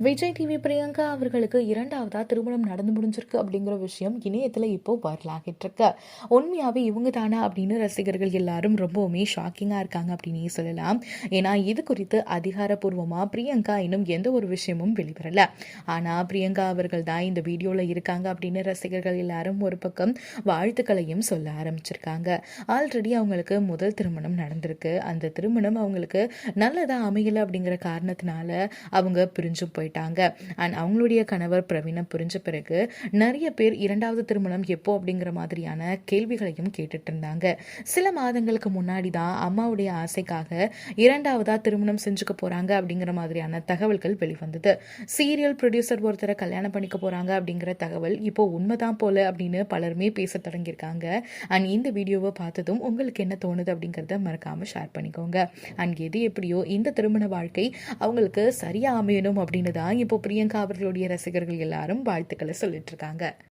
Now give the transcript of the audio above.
Vijay TV Priyanka அவர்களுக்கு இரண்டாவதா திருமணம் நடந்து முடிஞ்சிருக்கு அப்படிங்கிற விஷயம் இணையத்தில் இப்போ வரலாகிட்டு இருக்கு உண்மையாவே இவங்க தானா அப்படின்னு ரசிகர்கள் எல்லாரும் ரொம்பவுமே ஷாக்கிங்காக இருக்காங்க அப்படின்னே சொல்லலாம். ஏன்னா இது குறித்து அதிகாரப்பூர்வமாக பிரியங்கா இன்னும் எந்த ஒரு விஷயமும் வெளிவரல. ஆனால் பிரியங்கா அவர்கள் தான் இந்த வீடியோவில் இருக்காங்க அப்படின்னு ரசிகர்கள் எல்லாரும் ஒரு பக்கம் வாழ்த்துக்களையும் சொல்ல ஆரம்பிச்சிருக்காங்க. ஆல்ரெடி அவங்களுக்கு முதல் திருமணம் நடந்திருக்கு. அந்த திருமணம் அவங்களுக்கு நல்லதாக அமையலை அப்படிங்கிற காரணத்தினால அவங்க பிரிஞ்சு போய் போயிட்டாங்க. அண்ட் அவங்களுடைய கணவர் பிரவீனை புரிஞ்ச பிறகு நிறைய பேர் இரண்டாவது திருமணம் எப்போ அப்படிங்கிற மாதிரியான கேள்விகளையும் கேட்டுட்டு இருந்தாங்க. சில மாதங்களுக்கு முன்னாடி தான் அம்மாவுடைய ஆசைக்காக இரண்டாவதா திருமணம் செஞ்சுக்க போறாங்க அப்படிங்கிற மாதிரியான தகவல்கள் வெளிவந்தது. சீரியல் ப்ரொடியூசர் ஒருத்தரை கல்யாணம் பண்ணிக்க போறாங்க அப்படிங்கிற தகவல் இப்போ உண்மைதான் போல அப்படின்னு பலருமே பேச தொடங்கியிருக்காங்க. அண்ட் இந்த வீடியோவை பார்த்ததும் உங்களுக்கு என்ன தோணுது அப்படிங்கிறத மறக்காம ஷேர் பண்ணிக்கோங்க. அண்ட் எது எப்படியோ இந்த திருமண வாழ்க்கை அவங்களுக்கு சரியா அமையணும் அப்படின்னு தான் இப்போ பிரியங்கா அவர்களுடைய ரசிகர்கள் எல்லாரும் வாழ்த்துக்களை சொல்லிட்டு இருக்காங்க.